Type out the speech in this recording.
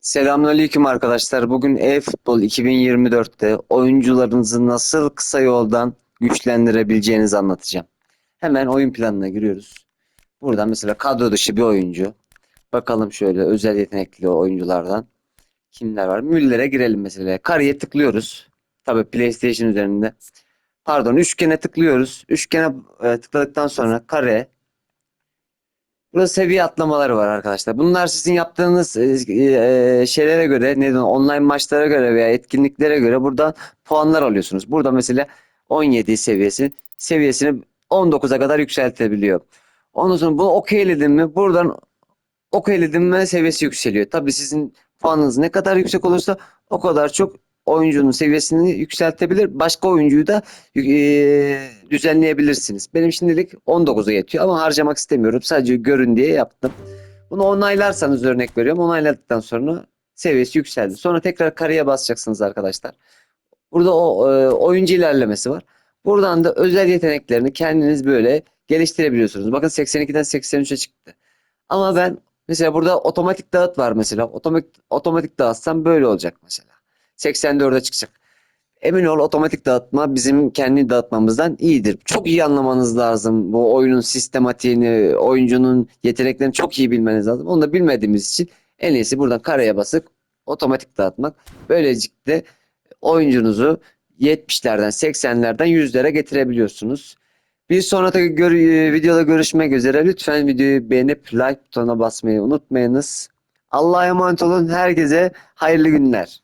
Selamünaleyküm arkadaşlar. Bugün e-futbol 2024'te oyuncularınızı nasıl kısa yoldan güçlendirebileceğinizi anlatacağım. Hemen oyun planına giriyoruz. Buradan mesela kadro dışı bir oyuncu. Bakalım şöyle özel yetenekli oyunculardan kimler var? Müller'e girelim mesela. Kareye tıklıyoruz. Tabii PlayStation üzerinde. Pardon, üçgene tıklıyoruz. Üçgene e, tıkladıktan sonra kare Burada seviye atlamaları var arkadaşlar. Bunlar sizin yaptığınız e, e, şeylere göre, ne online maçlara göre veya etkinliklere göre burada puanlar alıyorsunuz. Burada mesela 17 seviyesi, seviyesini 19'a kadar yükseltebiliyor. Ondan sonra bunu okeyledin mi buradan okeyledin mi seviyesi yükseliyor. Tabii sizin puanınız ne kadar yüksek olursa o kadar çok oyuncunun seviyesini yükseltebilir. Başka oyuncuyu da e, düzenleyebilirsiniz. Benim şimdilik 19'a yetiyor ama harcamak istemiyorum. Sadece görün diye yaptım. Bunu onaylarsanız örnek veriyorum. Onayladıktan sonra seviyesi yükseldi. Sonra tekrar kareye basacaksınız arkadaşlar. Burada o e, oyuncu ilerlemesi var. Buradan da özel yeteneklerini kendiniz böyle geliştirebiliyorsunuz. Bakın 82'den 83'e çıktı. Ama ben mesela burada otomatik dağıt var mesela. Otomatik otomatik dağıtsam böyle olacak mesela. 84'e çıkacak. Emin ol otomatik dağıtma bizim kendi dağıtmamızdan iyidir. Çok iyi anlamanız lazım. Bu oyunun sistematiğini, oyuncunun yeteneklerini çok iyi bilmeniz lazım. Onu da bilmediğimiz için en iyisi buradan kareye basıp otomatik dağıtmak. Böylelikle oyuncunuzu 70'lerden, 80'lerden 100'lere getirebiliyorsunuz. Bir sonraki gör- videoda görüşmek üzere. Lütfen videoyu beğenip like butonuna basmayı unutmayınız. Allah'a emanet olun. Herkese hayırlı günler.